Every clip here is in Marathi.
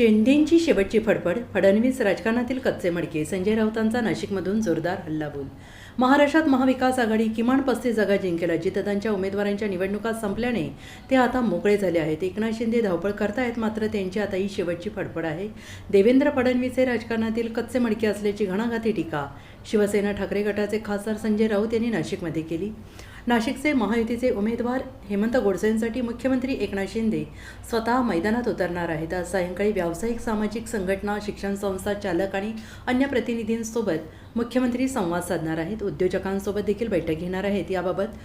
शेंडेंची शेवटची फडफड फडणवीस राजकारणातील कच्चे मडके संजय राऊतांचा नाशिकमधून जोरदार हल्लाबोल. महाराष्ट्रात महाविकास आघाडी किमान पस्तीस जागा जिंकेल अजितदादांच्या उमेदवारांच्या निवडणुका संपल्याने ते आता मोकळे झाले आहेत. एकनाथ शिंदे धावपळ करतायत मात्र त्यांची आता ही शेवटची फडफड आहे. देवेंद्र फडणवीस हे राजकारणातील कच्चे मडके असल्याची घणाघाती टीका शिवसेना ठाकरे गटाचे खासदार संजय राऊत यांनी नाशिकमध्ये केली. नाशिकचे महायुतीचे उमेदवार हेमंत गोडसेंसाठी मुख्यमंत्री एकनाथ शिंदे स्वतः मैदानात उतरणार आहेत. आज सायंकाळी व्यावसायिक सामाजिक संघटना शिक्षण संस्था चालक आणि अन्य प्रतिनिधींसोबत मुख्यमंत्री संवाद साधणार आहेत. उद्योजकांसोबत देखील बैठक घेणार आहेत. याबाबत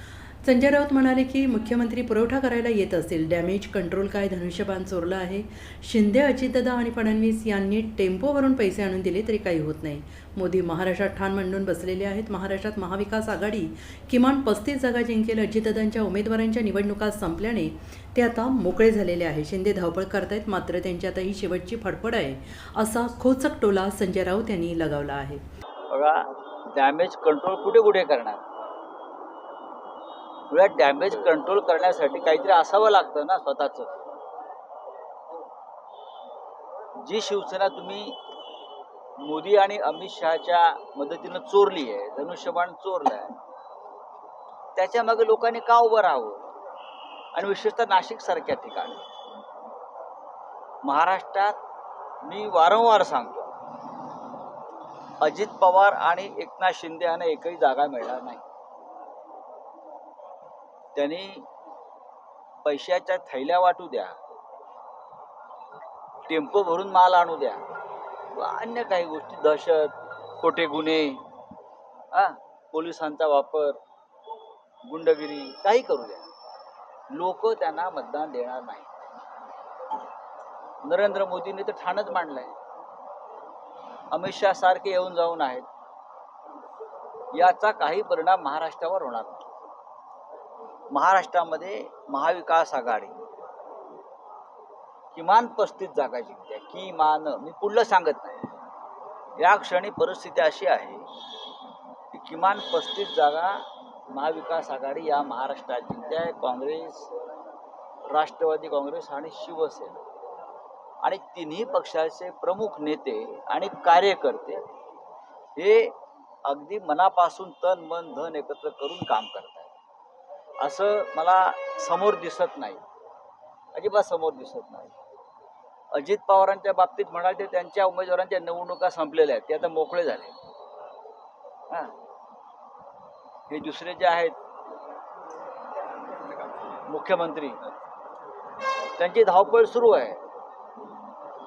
संजय राऊत म्हणाले की मुख्यमंत्री पुरवठा करायला येत असतील. डॅमेज कंट्रोल काय? धनुष्यबाण चोरला आहे. शिंदे अजितदादा आणि फडणवीस यांनी टेम्पोवरून पैसे आणून दिले तरी काही होत नाही. मोदी महाराष्ट्रात ठाण मांडून बसलेले आहेत. महाराष्ट्रात महाविकास आघाडी किमान पस्तीस जागा जिंकेल. अजितदादांच्या उमेदवारांच्या निवडणुका संपल्याने ते आता मोकळे झालेले आहे. शिंदे धावपळ करतायत मात्र त्यांची आता ही शेवटची फडफड आहे असा खोचक टोला संजय राऊत यांनी लगावला आहे. डॅमेज कंट्रोल कुठे कुठे करणार? मुळात डॅमेज कंट्रोल करण्यासाठी काहीतरी असावं लागतं ना स्वतःच. जी शिवसेना तुम्ही मोदी आणि अमित शहाच्या मदतीनं चोरली आहे धनुष्यबाण चोरलं आहे त्याच्यामागे लोकांनी का उभं राहावं? आणि विशेषतः नाशिक सारख्या ठिकाणी. महाराष्ट्रात मी वारंवार सांगतो अजित पवार आणि एकनाथ शिंदे यांना एकही जागा मिळणार नाही. त्यांनी पैशाच्या थैल्या वाटू द्या टेम्पो भरून माल आणू द्या व अन्य काही गोष्टी दहशत खोटे गुन्हे हा पोलिसांचा वापर गुंडगिरी काही करू द्या. लोक त्यांना मतदान देणार नाही नरेंद्र मोदींनी तर ठाणच मांडलंय. अमित शहा सारखे येऊन जाऊन आहेत. याचा काही परिणाम महाराष्ट्रावर होणार नाही. महाराष्ट्रामध्ये महाविकास आघाडी. किमान पस्तीस जागा जिंकते किमान मी पुढलं सांगत नाही. या क्षणी परिस्थिती अशी आहे की किमान पस्तीस जागा महाविकास आघाडी या महाराष्ट्रात जिंकते आहे. काँग्रेस राष्ट्रवादी काँग्रेस आणि शिवसेना. आणि तिन्ही पक्षाचे प्रमुख नेते आणि कार्यकर्ते हे अगदी मनापासून तन मन धन एकत्र करून काम करतात. असं मला समोर दिसत नाही. अजिबात समोर दिसत नाही. अजित पवारांच्या बाबतीत म्हणाल ते त्यांच्या उमेदवारांच्या निवडणुका संपलेल्या आहेत. ते आता मोकळे झाले. हा. हे दुसरे जे आहेत मुख्यमंत्री त्यांची धावपळ सुरू आहे.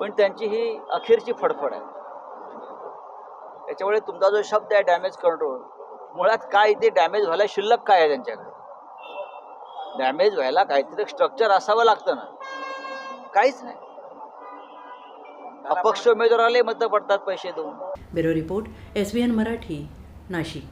पण त्यांची ही अखेरची फडफड आहे. त्याच्यामुळे तुमचा जो शब्द आहे डॅमेज कंट्रोल मुळात काय ते डॅमेज व्हायला शिल्लक काय आहे त्यांच्याकडे? डॅमेज व्हायला काहीतरी स्ट्रक्चर असावं लागतं ना. काहीच नाही. अपक्ष उमेदवाराला मतं पडतात पैसे देऊन. Bureau report S B N Marathi Nashik.